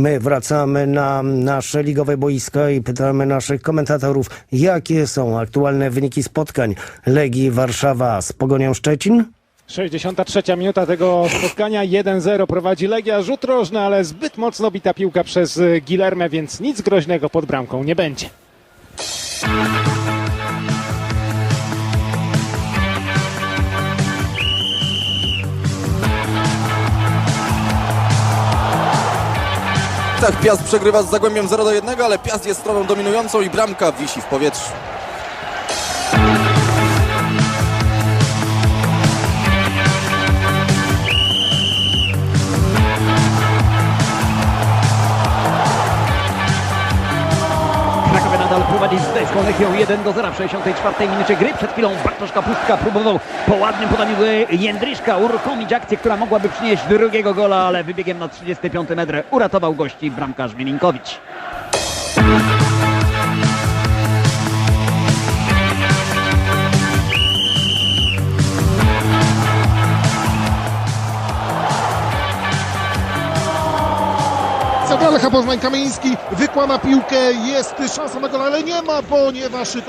My wracamy na nasze ligowe boiska i pytamy naszych komentatorów, jakie są aktualne wyniki spotkań Legii Warszawa z Pogonią Szczecin? 63 minuta tego spotkania. 1-0 prowadzi Legia. Rzut rożny, ale zbyt mocno bita piłka przez Gilermę, więc nic groźnego pod bramką nie będzie. Tak, Piast przegrywa z Zagłębiem 0 do 1, ale Piast jest stroną dominującą i bramka wisi w powietrzu. Nadal prowadzi z deską Lechią 1 do 0 w 64 minucie gry. Przed chwilą Bartosz Kapustka próbował po ładnym podaniu Jędryszka uruchomić akcję, która mogłaby przynieść drugiego gola, ale wybiegiem na 35 metr uratował gości bramkarz Mielinkowicz. Zabrał Lecha Poznań Kamieński, wykłama piłkę, jest szansa na gol, ale nie ma, ponieważ... ta-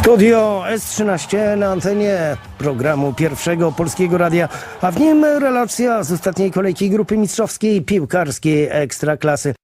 Studio S13 na antenie programu Pierwszego Polskiego Radia, a w nim relacja z ostatniej kolejki grupy mistrzowskiej piłkarskiej Ekstraklasy.